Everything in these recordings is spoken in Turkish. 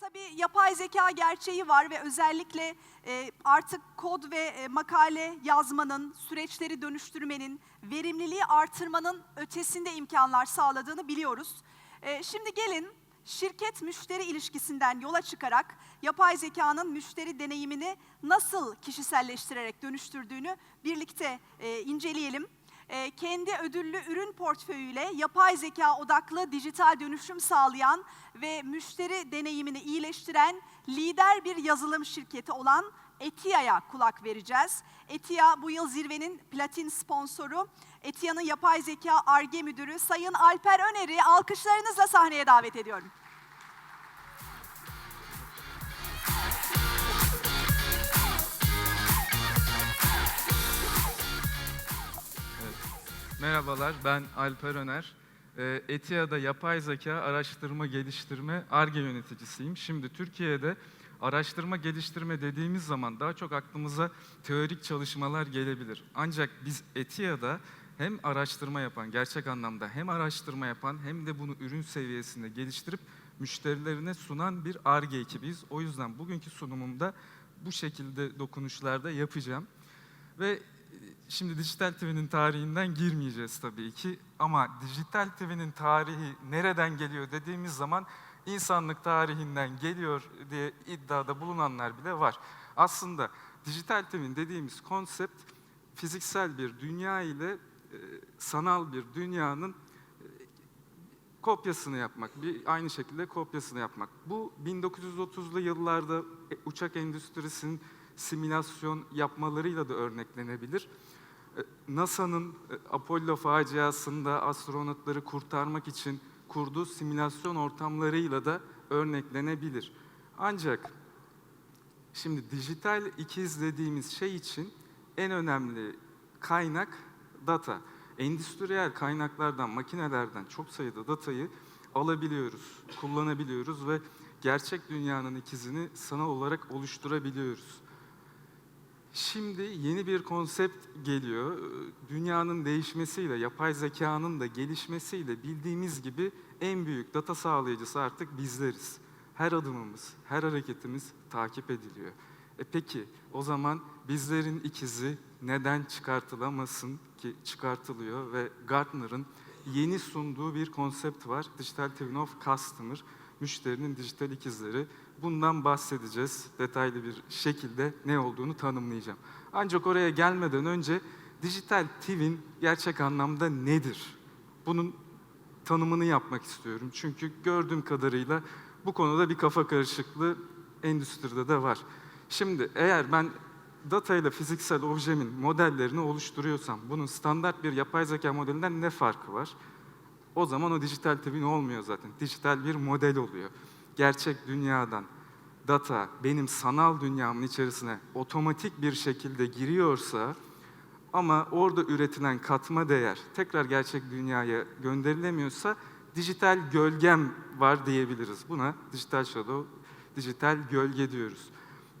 Tabii yapay zeka gerçeği var ve özellikle e, artık kod ve e, makale yazmanın, süreçleri dönüştürmenin, verimliliği artırmanın ötesinde imkanlar sağladığını biliyoruz. E, şimdi gelin şirket müşteri ilişkisinden yola çıkarak yapay zekanın müşteri deneyimini nasıl kişiselleştirerek dönüştürdüğünü birlikte e, inceleyelim. E, kendi ödüllü ürün portföyüyle yapay zeka odaklı dijital dönüşüm sağlayan ve müşteri deneyimini iyileştiren lider bir yazılım şirketi olan Etia'ya kulak vereceğiz. Etia bu yıl zirvenin platin sponsoru. Etia'nın yapay zeka ARGE müdürü Sayın Alper Öner'i alkışlarınızla sahneye davet ediyorum. Merhabalar, ben Alper Öner. Etia'da yapay zeka araştırma geliştirme ARGE yöneticisiyim. Şimdi Türkiye'de araştırma geliştirme dediğimiz zaman daha çok aklımıza teorik çalışmalar gelebilir. Ancak biz Etia'da hem araştırma yapan, gerçek anlamda hem araştırma yapan hem de bunu ürün seviyesinde geliştirip müşterilerine sunan bir ARGE ekibiyiz. O yüzden bugünkü sunumumda bu şekilde dokunuşlarda yapacağım. Ve e, şimdi Dijital TV'nin tarihinden girmeyeceğiz tabii ki. Ama Dijital TV'nin tarihi nereden geliyor dediğimiz zaman insanlık tarihinden geliyor diye iddiada bulunanlar bile var. Aslında Dijital TV'nin dediğimiz konsept fiziksel bir dünya ile e, sanal bir dünyanın e, kopyasını yapmak, bir aynı şekilde kopyasını yapmak. Bu 1930'lu yıllarda e, uçak endüstrisinin simülasyon yapmalarıyla da örneklenebilir. E, NASA'nın e, Apollo faciasında astronotları kurtarmak için kurduğu simülasyon ortamlarıyla da örneklenebilir. Ancak şimdi dijital ikiz dediğimiz şey için en önemli kaynak data. Endüstriyel kaynaklardan, makinelerden çok sayıda datayı alabiliyoruz, kullanabiliyoruz ve gerçek dünyanın ikizini sanal olarak oluşturabiliyoruz. Şimdi yeni bir konsept geliyor. Dünyanın değişmesiyle, yapay zekanın da gelişmesiyle bildiğimiz gibi en büyük data sağlayıcısı artık bizleriz. Her adımımız, her hareketimiz takip ediliyor. E peki o zaman bizlerin ikizi neden çıkartılamasın ki çıkartılıyor ve Gartner'ın yeni sunduğu bir konsept var. Digital Twin of Customer, müşterinin dijital ikizleri. Bundan bahsedeceğiz detaylı bir şekilde ne olduğunu tanımlayacağım. Ancak oraya gelmeden önce dijital twin gerçek anlamda nedir? Bunun tanımını yapmak istiyorum. Çünkü gördüğüm kadarıyla bu konuda bir kafa karışıklığı endüstride de var. Şimdi eğer ben data ile fiziksel objemin modellerini oluşturuyorsam bunun standart bir yapay zeka modelinden ne farkı var? O zaman o dijital twin olmuyor zaten. Dijital bir model oluyor. Gerçek dünyadan data benim sanal dünyamın içerisine otomatik bir şekilde giriyorsa ama orada üretilen katma değer tekrar gerçek dünyaya gönderilemiyorsa dijital gölgem var diyebiliriz. Buna dijital shadow, dijital gölge diyoruz.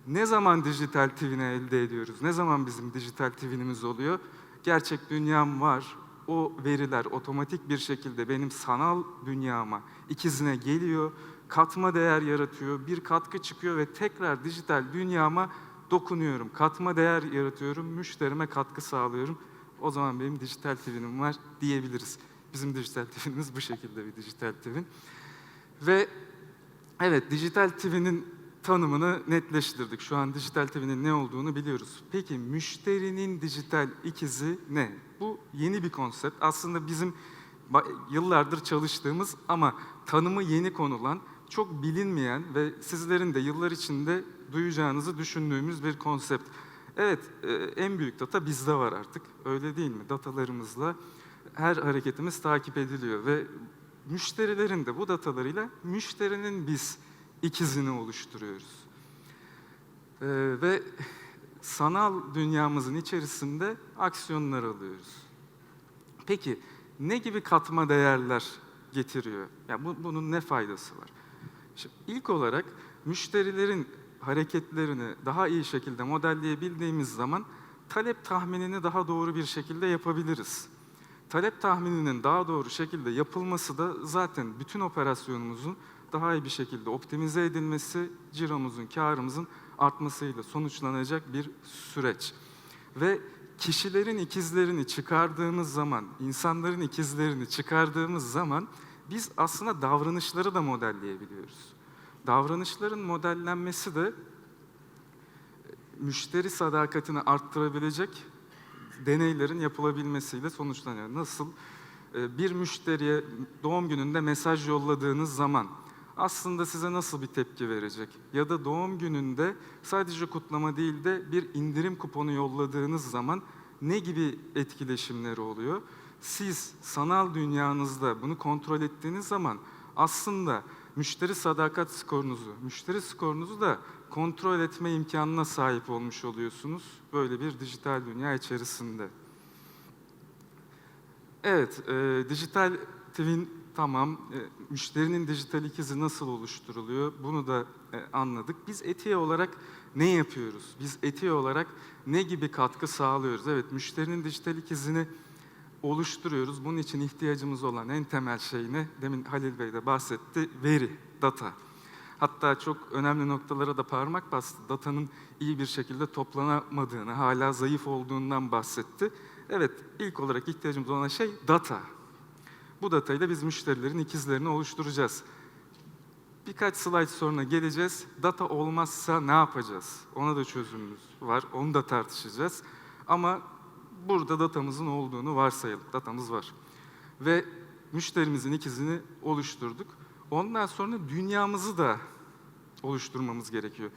Ne zaman dijital twin'i elde ediyoruz? Ne zaman bizim dijital twin'imiz oluyor? Gerçek dünyam var. O veriler otomatik bir şekilde benim sanal dünyama ikizine geliyor, katma değer yaratıyor, bir katkı çıkıyor ve tekrar dijital dünyama dokunuyorum. Katma değer yaratıyorum, müşterime katkı sağlıyorum. O zaman benim dijital twin'im var diyebiliriz. Bizim dijital twin'imiz bu şekilde bir dijital twin. Ve evet dijital twin'in tanımını netleştirdik. Şu an dijital twin'in ne olduğunu biliyoruz. Peki müşterinin dijital ikizi ne? Bu yeni bir konsept. Aslında bizim yıllardır çalıştığımız ama tanımı yeni konulan, çok bilinmeyen ve sizlerin de yıllar içinde duyacağınızı düşündüğümüz bir konsept. Evet, e, en büyük data bizde var artık. Öyle değil mi? Datalarımızla her hareketimiz takip ediliyor ve müşterilerin de bu datalarıyla müşterinin biz ikizini oluşturuyoruz. Ee, ve sanal dünyamızın içerisinde aksiyonlar alıyoruz. Peki ne gibi katma değerler getiriyor? Yani bu, bunun ne faydası var? Şimdi ilk olarak müşterilerin hareketlerini daha iyi şekilde modelleyebildiğimiz zaman talep tahminini daha doğru bir şekilde yapabiliriz. Talep tahmininin daha doğru şekilde yapılması da zaten bütün operasyonumuzun daha iyi bir şekilde optimize edilmesi, ciromuzun, karımızın artmasıyla sonuçlanacak bir süreç. Ve kişilerin ikizlerini çıkardığımız zaman, insanların ikizlerini çıkardığımız zaman biz aslında davranışları da modelleyebiliyoruz. Davranışların modellenmesi de müşteri sadakatini arttırabilecek deneylerin yapılabilmesiyle sonuçlanıyor. Nasıl? Ee, Bir müşteriye doğum gününde mesaj yolladığınız zaman aslında size nasıl bir tepki verecek? Ya da doğum gününde sadece kutlama değil de bir indirim kuponu yolladığınız zaman ne gibi etkileşimleri oluyor? Siz sanal dünyanızda bunu kontrol ettiğiniz zaman aslında müşteri sadakat skorunuzu, müşteri skorunuzu da kontrol etme imkanına sahip olmuş oluyorsunuz böyle bir dijital dünya içerisinde. Evet, e, dijital twin tamam. E, müşterinin dijital ikizi nasıl oluşturuluyor? Bunu da e, anladık. Biz etiye olarak ne yapıyoruz? Biz etiye olarak ne gibi katkı sağlıyoruz? Evet, müşterinin dijital ikizini oluşturuyoruz. Bunun için ihtiyacımız olan en temel şey ne? Demin Halil Bey de bahsetti. Veri, data. Hatta çok önemli noktalara da parmak bastı. Datanın iyi bir şekilde toplanamadığını, hala zayıf olduğundan bahsetti. Evet, ilk olarak ihtiyacımız olan şey data. Bu datayla biz müşterilerin ikizlerini oluşturacağız. Birkaç slide sonra geleceğiz. Data olmazsa ne yapacağız? Ona da çözümümüz var. Onu da tartışacağız. Ama burada datamızın olduğunu varsayalım. Datamız var. Ve müşterimizin ikizini oluşturduk. Ondan sonra dünyamızı da oluşturmamız gerekiyor.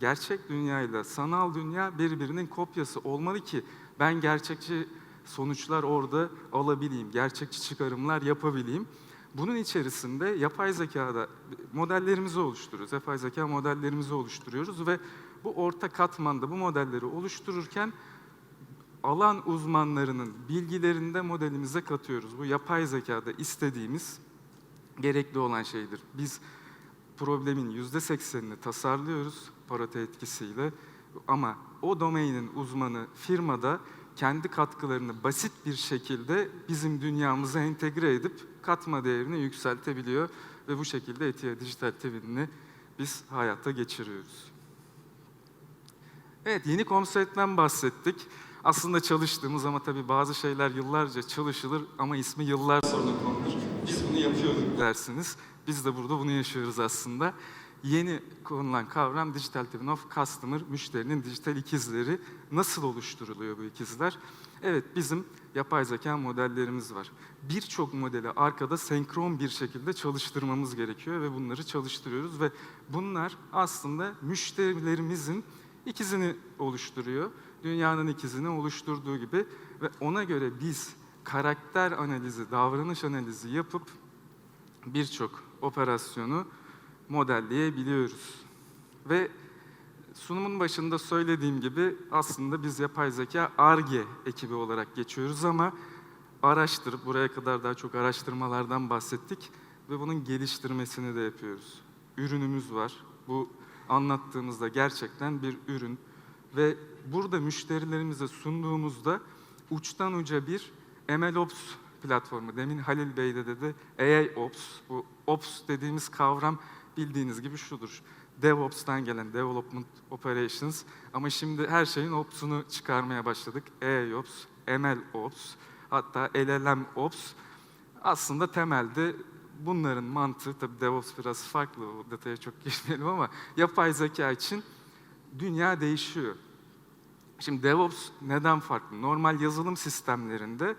Gerçek dünyayla sanal dünya birbirinin kopyası olmalı ki ben gerçekçi sonuçlar orada alabileyim, gerçekçi çıkarımlar yapabileyim. Bunun içerisinde yapay zekada modellerimizi oluşturuyoruz. Yapay zeka modellerimizi oluşturuyoruz ve bu orta katmanda bu modelleri oluştururken alan uzmanlarının bilgilerini de modelimize katıyoruz. Bu yapay zekada istediğimiz gerekli olan şeydir. Biz problemin yüzde seksenini tasarlıyoruz parate etkisiyle ama o domainin uzmanı firmada kendi katkılarını basit bir şekilde bizim dünyamıza entegre edip katma değerini yükseltebiliyor ve bu şekilde Etiya Dijital TV'ni biz hayata geçiriyoruz. Evet, yeni konseptten bahsettik. Aslında çalıştığımız ama tabii bazı şeyler yıllarca çalışılır ama ismi yıllar sonra konulur. Biz bunu yapıyorduk dersiniz. Biz de burada bunu yaşıyoruz aslında. Yeni konulan kavram Digital Twin of Customer, müşterinin dijital ikizleri. Nasıl oluşturuluyor bu ikizler? Evet, bizim yapay zeka modellerimiz var. Birçok modeli arkada senkron bir şekilde çalıştırmamız gerekiyor ve bunları çalıştırıyoruz ve bunlar aslında müşterilerimizin ikizini oluşturuyor. Dünyanın ikizini oluşturduğu gibi ve ona göre biz karakter analizi, davranış analizi yapıp birçok operasyonu modelleyebiliyoruz. Ve sunumun başında söylediğim gibi aslında biz yapay zeka ARGE ekibi olarak geçiyoruz ama araştırıp buraya kadar daha çok araştırmalardan bahsettik ve bunun geliştirmesini de yapıyoruz. Ürünümüz var. Bu anlattığımızda gerçekten bir ürün ve burada müşterilerimize sunduğumuzda uçtan uca bir MLOps platformu. Demin Halil Bey de dedi AI Ops. Bu Ops dediğimiz kavram bildiğiniz gibi şudur. DevOps'tan gelen Development Operations ama şimdi her şeyin Ops'unu çıkarmaya başladık. AI Ops, ML Ops, hatta LLM Ops. Aslında temelde bunların mantığı, tabii DevOps biraz farklı, o detaya çok geçmeyelim ama yapay zeka için dünya değişiyor. Şimdi DevOps neden farklı? Normal yazılım sistemlerinde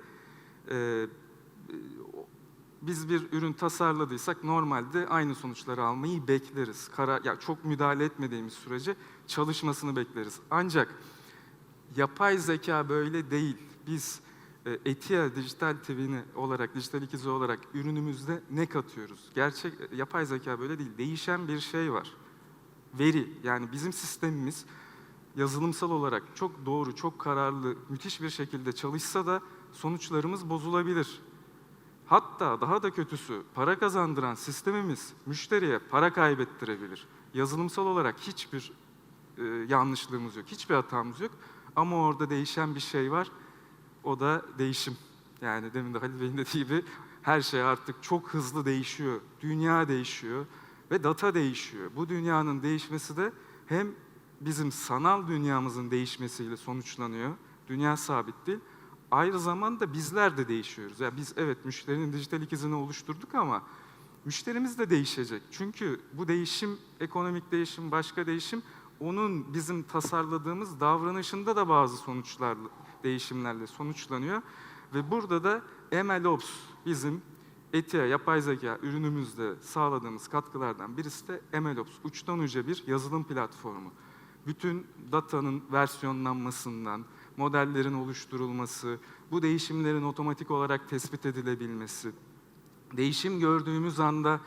e, biz bir ürün tasarladıysak normalde aynı sonuçları almayı bekleriz. Kara, ya çok müdahale etmediğimiz sürece çalışmasını bekleriz. Ancak yapay zeka böyle değil. Biz e, Etia dijital TV'ni olarak, dijital ikizi olarak ürünümüzde ne katıyoruz? Gerçek yapay zeka böyle değil. Değişen bir şey var. Veri yani bizim sistemimiz yazılımsal olarak çok doğru, çok kararlı, müthiş bir şekilde çalışsa da sonuçlarımız bozulabilir. Hatta daha da kötüsü para kazandıran sistemimiz müşteriye para kaybettirebilir. Yazılımsal olarak hiçbir e, yanlışlığımız yok, hiçbir hatamız yok. Ama orada değişen bir şey var. O da değişim. Yani demin de Halil Bey'in dediği gibi her şey artık çok hızlı değişiyor. Dünya değişiyor ve data değişiyor. Bu dünyanın değişmesi de hem bizim sanal dünyamızın değişmesiyle sonuçlanıyor. Dünya sabit değil. Aynı zamanda bizler de değişiyoruz. Ya biz evet müşterinin dijital ikizini oluşturduk ama müşterimiz de değişecek. Çünkü bu değişim, ekonomik değişim, başka değişim onun bizim tasarladığımız davranışında da bazı sonuçlar, değişimlerle sonuçlanıyor. Ve burada da MLOps bizim ETIA, yapay zeka ürünümüzde sağladığımız katkılardan birisi de MLOps. Uçtan uca bir yazılım platformu. Bütün datanın versiyonlanmasından, modellerin oluşturulması, bu değişimlerin otomatik olarak tespit edilebilmesi, değişim gördüğümüz anda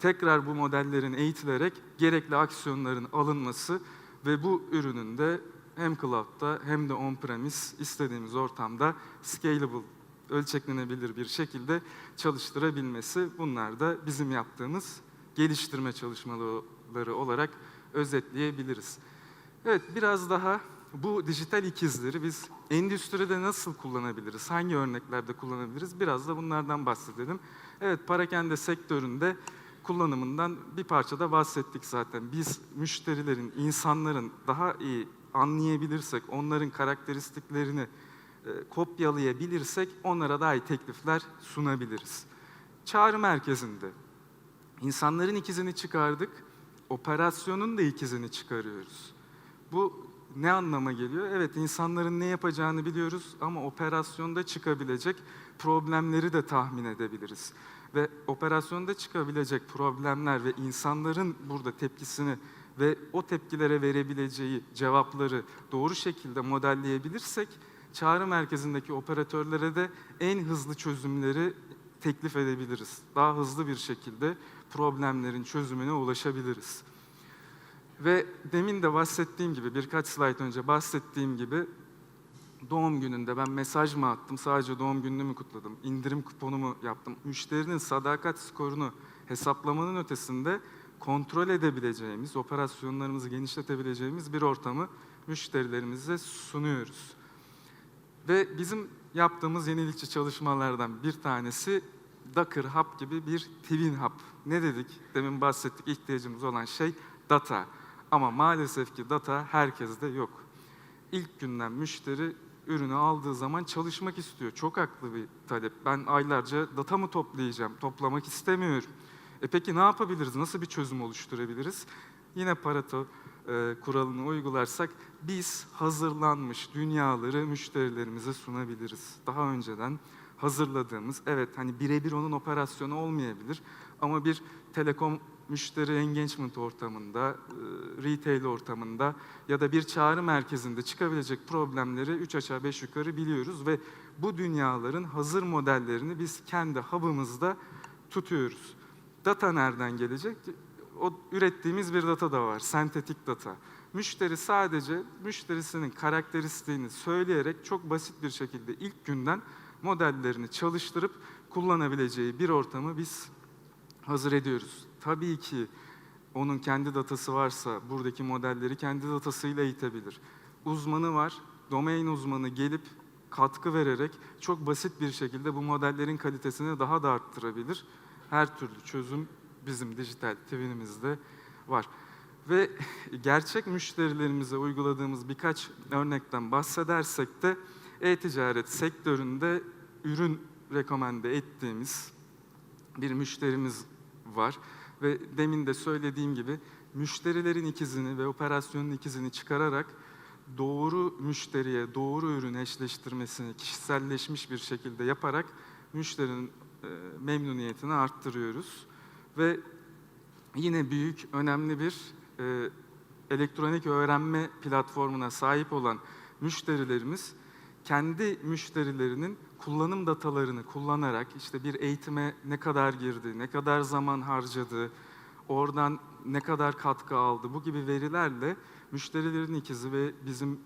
tekrar bu modellerin eğitilerek gerekli aksiyonların alınması ve bu ürünün de hem cloud'da hem de on-premise istediğimiz ortamda scalable, ölçeklenebilir bir şekilde çalıştırabilmesi bunlar da bizim yaptığımız geliştirme çalışmaları olarak özetleyebiliriz. Evet biraz daha bu dijital ikizleri biz endüstride nasıl kullanabiliriz, hangi örneklerde kullanabiliriz biraz da bunlardan bahsedelim. Evet parakende sektöründe kullanımından bir parça da bahsettik zaten. Biz müşterilerin, insanların daha iyi anlayabilirsek, onların karakteristiklerini e, kopyalayabilirsek onlara daha iyi teklifler sunabiliriz. Çağrı merkezinde insanların ikizini çıkardık, operasyonun da ikizini çıkarıyoruz. Bu ne anlama geliyor? Evet insanların ne yapacağını biliyoruz ama operasyonda çıkabilecek problemleri de tahmin edebiliriz. Ve operasyonda çıkabilecek problemler ve insanların burada tepkisini ve o tepkilere verebileceği cevapları doğru şekilde modelleyebilirsek çağrı merkezindeki operatörlere de en hızlı çözümleri teklif edebiliriz. Daha hızlı bir şekilde problemlerin çözümüne ulaşabiliriz. Ve demin de bahsettiğim gibi, birkaç slayt önce bahsettiğim gibi doğum gününde ben mesaj mı attım, sadece doğum gününü mü kutladım, indirim kuponu mu yaptım, müşterinin sadakat skorunu hesaplamanın ötesinde kontrol edebileceğimiz, operasyonlarımızı genişletebileceğimiz bir ortamı müşterilerimize sunuyoruz. Ve bizim yaptığımız yenilikçi çalışmalardan bir tanesi Docker Hub gibi bir Twin Hub. Ne dedik? Demin bahsettik ihtiyacımız olan şey data. Ama maalesef ki data herkeste yok. İlk günden müşteri ürünü aldığı zaman çalışmak istiyor. Çok haklı bir talep. Ben aylarca data mı toplayacağım? Toplamak istemiyorum. E peki ne yapabiliriz? Nasıl bir çözüm oluşturabiliriz? Yine Pareto e, kuralını uygularsak biz hazırlanmış dünyaları müşterilerimize sunabiliriz. Daha önceden hazırladığımız, evet hani birebir onun operasyonu olmayabilir ama bir telekom müşteri engagement ortamında, e, retail ortamında ya da bir çağrı merkezinde çıkabilecek problemleri 3 aşağı 5 yukarı biliyoruz ve bu dünyaların hazır modellerini biz kendi hub'ımızda tutuyoruz. Data nereden gelecek? O ürettiğimiz bir data da var, sentetik data. Müşteri sadece müşterisinin karakteristiğini söyleyerek çok basit bir şekilde ilk günden modellerini çalıştırıp kullanabileceği bir ortamı biz hazır ediyoruz. Tabii ki onun kendi datası varsa buradaki modelleri kendi datasıyla eğitebilir. Uzmanı var, domain uzmanı gelip katkı vererek çok basit bir şekilde bu modellerin kalitesini daha da arttırabilir. Her türlü çözüm bizim dijital twin'imizde var. Ve gerçek müşterilerimize uyguladığımız birkaç örnekten bahsedersek de e-ticaret sektöründe ürün rekomende ettiğimiz bir müşterimiz var. Ve demin de söylediğim gibi müşterilerin ikizini ve operasyonun ikizini çıkararak doğru müşteriye doğru ürün eşleştirmesini kişiselleşmiş bir şekilde yaparak müşterinin e, memnuniyetini arttırıyoruz. Ve yine büyük, önemli bir e, elektronik öğrenme platformuna sahip olan müşterilerimiz kendi müşterilerinin kullanım datalarını kullanarak işte bir eğitime ne kadar girdi, ne kadar zaman harcadı, oradan ne kadar katkı aldı bu gibi verilerle müşterilerin ikizi ve bizim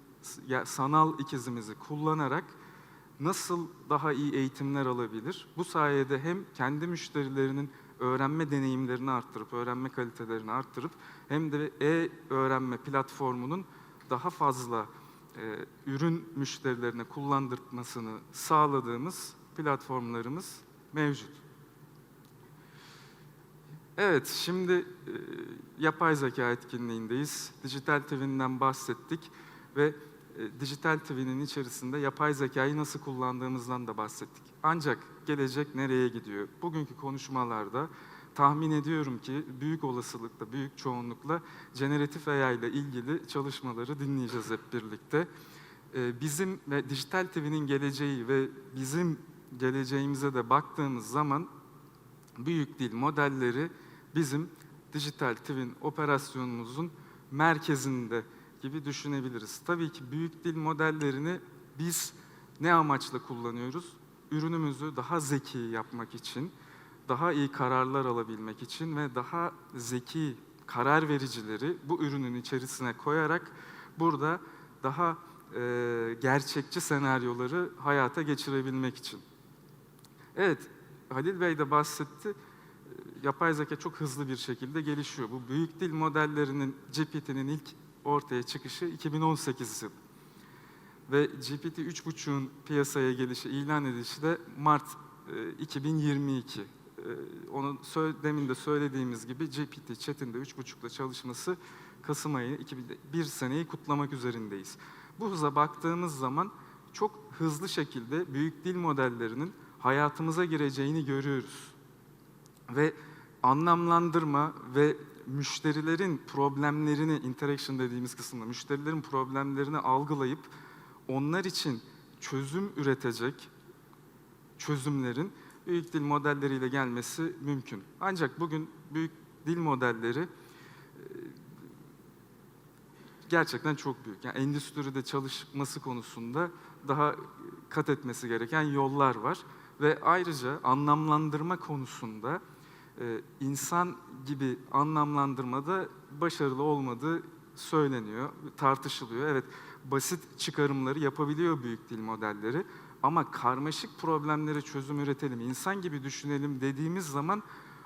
sanal ikizimizi kullanarak nasıl daha iyi eğitimler alabilir? Bu sayede hem kendi müşterilerinin öğrenme deneyimlerini arttırıp, öğrenme kalitelerini arttırıp hem de e-öğrenme platformunun daha fazla ürün müşterilerine kullandırmasını sağladığımız platformlarımız mevcut. Evet, şimdi e, yapay zeka etkinliğindeyiz. Dijital Twin'den bahsettik ve e, Dijital Twin'in içerisinde yapay zekayı nasıl kullandığımızdan da bahsettik. Ancak gelecek nereye gidiyor? Bugünkü konuşmalarda tahmin ediyorum ki büyük olasılıkla, büyük çoğunlukla generatif AI ile ilgili çalışmaları dinleyeceğiz hep birlikte. E, bizim ve Dijital TV'nin geleceği ve bizim geleceğimize de baktığımız zaman büyük dil modelleri bizim dijital twin operasyonumuzun merkezinde gibi düşünebiliriz. Tabii ki büyük dil modellerini biz ne amaçla kullanıyoruz? Ürünümüzü daha zeki yapmak için, daha iyi kararlar alabilmek için ve daha zeki karar vericileri bu ürünün içerisine koyarak burada daha e, gerçekçi senaryoları hayata geçirebilmek için. Evet, Halil Bey de bahsetti. Yapay zeka çok hızlı bir şekilde gelişiyor. Bu büyük dil modellerinin GPT'nin ilk ortaya çıkışı 2018 yıl. Ve GPT 3.5'un piyasaya gelişi, ilan edilişi de Mart e, 2022. E, onun sö- demin de söylediğimiz gibi GPT chat'inde 3.5'la çalışması Kasım ayı 2001 seneyi kutlamak üzerindeyiz. Bu hıza baktığımız zaman çok hızlı şekilde büyük dil modellerinin hayatımıza gireceğini görüyoruz. Ve anlamlandırma ve müşterilerin problemlerini, interaction dediğimiz kısımda müşterilerin problemlerini algılayıp onlar için çözüm üretecek çözümlerin büyük dil modelleriyle gelmesi mümkün. Ancak bugün büyük dil modelleri e, gerçekten çok büyük. Yani endüstride çalışması konusunda daha kat etmesi gereken yollar var. Ve ayrıca anlamlandırma konusunda e, insan gibi anlamlandırmada başarılı olmadığı söyleniyor, tartışılıyor. Evet, basit çıkarımları yapabiliyor büyük dil modelleri ama karmaşık problemlere çözüm üretelim, insan gibi düşünelim dediğimiz zaman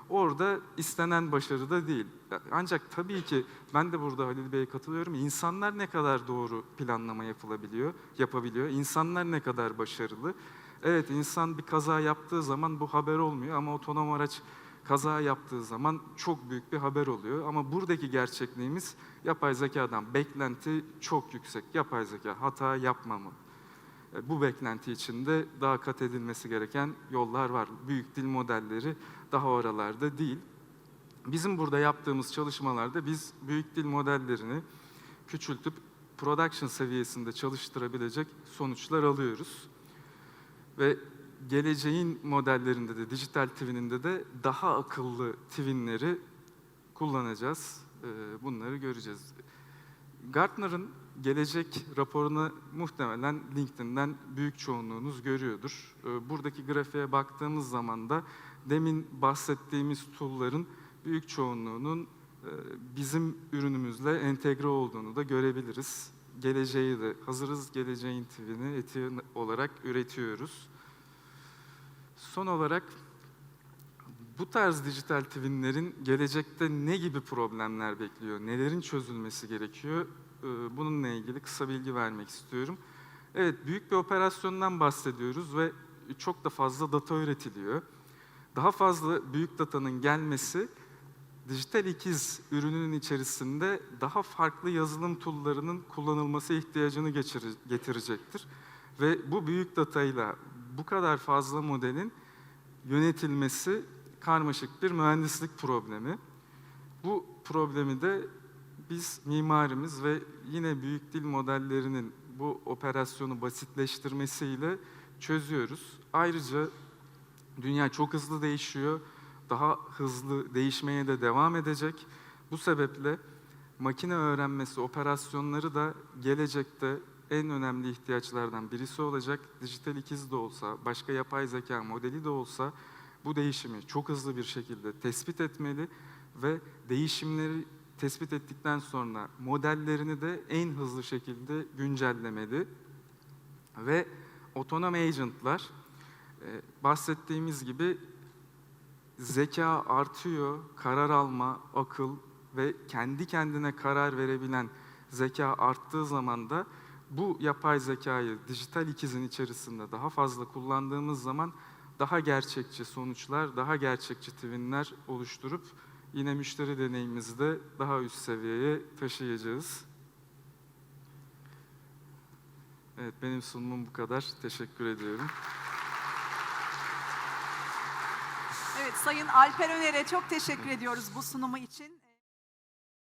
orada istenen başarıda değil. Ancak tabii ki ben de burada Halil Bey'e katılıyorum. İnsanlar ne kadar doğru planlama yapılabiliyor, yapabiliyor? İnsanlar ne kadar başarılı? Evet insan bir kaza yaptığı zaman bu haber olmuyor ama otonom araç kaza yaptığı zaman çok büyük bir haber oluyor. Ama buradaki gerçekliğimiz yapay zekadan beklenti çok yüksek. Yapay zeka hata yapmamalı. E, Bu beklenti içinde daha kat edilmesi gereken yollar var. Büyük dil modelleri daha oralarda değil. Bizim burada yaptığımız çalışmalarda biz büyük dil modellerini küçültüp production seviyesinde çalıştırabilecek sonuçlar alıyoruz. Ve geleceğin modellerinde de, dijital twin'inde de daha akıllı twin'leri kullanacağız. Ee, Bunları göreceğiz. Gartner'ın gelecek raporunu muhtemelen LinkedIn'den büyük çoğunluğunuz görüyordur. Ee, Buradaki grafiğe baktığımız zaman da demin bahsettiğimiz tool'ların büyük çoğunluğunun e, bizim ürünümüzle entegre olduğunu da görebiliriz. Geleceği de hazırız, geleceğin twin'i eti olarak üretiyoruz. Son olarak bu tarz dijital twinlerin gelecekte ne gibi problemler bekliyor, nelerin çözülmesi gerekiyor? Ee, Bununla ilgili kısa bilgi vermek istiyorum. Evet, büyük bir operasyondan bahsediyoruz ve çok da fazla data üretiliyor. Daha fazla büyük datanın gelmesi, dijital ikiz ürününün içerisinde daha farklı yazılım tool'larının kullanılması ihtiyacını getirecektir. Ve bu büyük datayla bu kadar fazla modelin yönetilmesi karmaşık bir mühendislik problemi. Bu problemi de biz mimarimiz ve yine büyük dil modellerinin bu operasyonu basitleştirmesiyle çözüyoruz. Ayrıca dünya çok hızlı değişiyor. Daha hızlı değişmeye de devam edecek. Bu sebeple makine öğrenmesi operasyonları da gelecekte en önemli ihtiyaçlardan birisi olacak. Dijital ikiz de olsa, başka yapay zeka modeli de olsa bu değişimi çok hızlı bir şekilde tespit etmeli ve değişimleri tespit ettikten sonra modellerini de en hızlı şekilde güncellemeli. Ve otonom agentlar e, bahsettiğimiz gibi zeka artıyor, karar alma, akıl ve kendi kendine karar verebilen zeka arttığı zaman da bu yapay zekayı dijital ikizin içerisinde daha fazla kullandığımız zaman daha gerçekçi sonuçlar, daha gerçekçi twinler oluşturup yine müşteri deneyimimizi de daha üst seviyeye taşıyacağız. Evet, benim sunumum bu kadar. Teşekkür ediyorum. Evet Sayın Alper Öner'e çok teşekkür ediyoruz bu sunumu için.